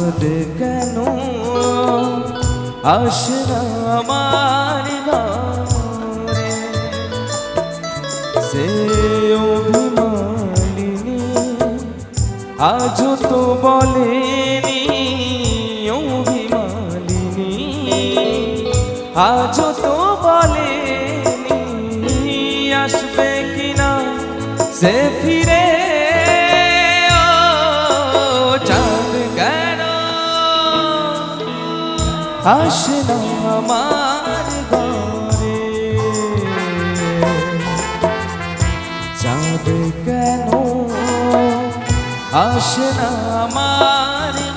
চাঁদ কেন? না আমার সে অভিমানিনী আজ তো বলেনি অভিমানিনী আজ তো বলেনি, আসবে কিনা? সে ফিরে আসে না আমার ঘরে। কেন আসে না আমার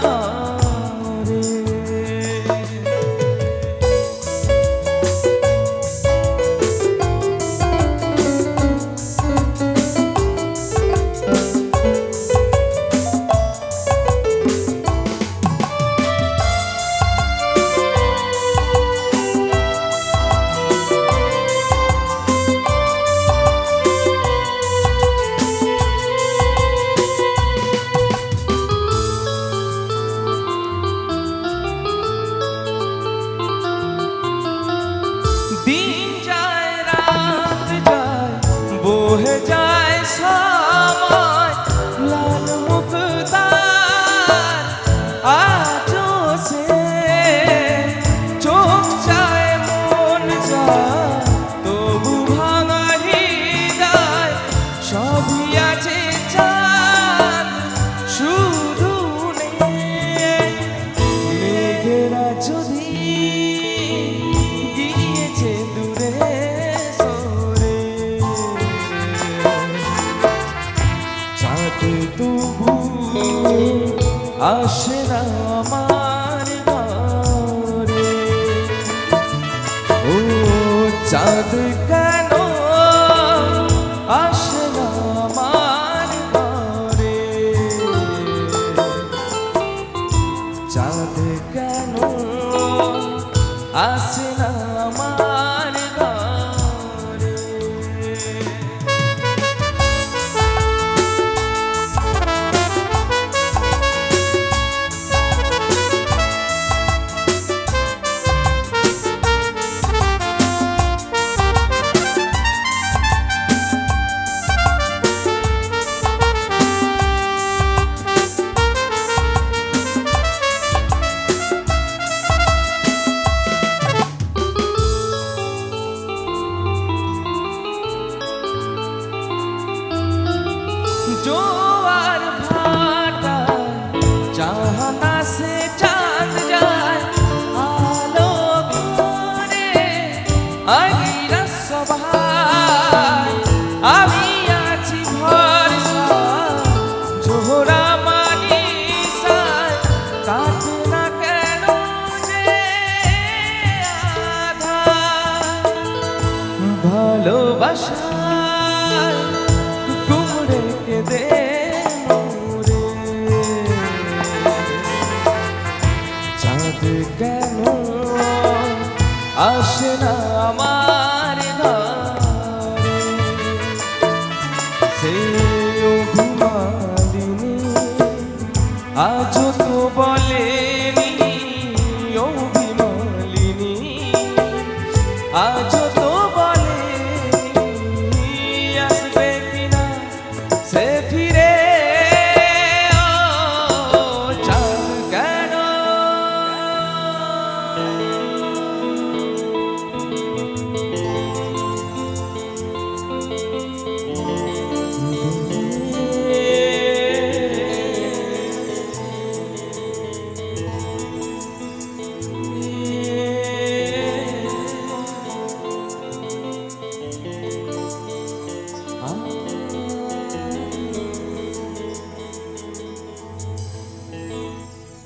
বহে যায় সময় চাঁদ তবু আসে না আমার ঘরে। ও চাঁদ কেন আসে না আমার ঘরে? চাঁদ কেন আসে না জোয়ার ভাটা জাহানা সে চাঁদ আলো করে আগিরা আমি আছি ভরসা, জোহরা মানি সায় কাটে না কেন যে আধার। কেন আসে না।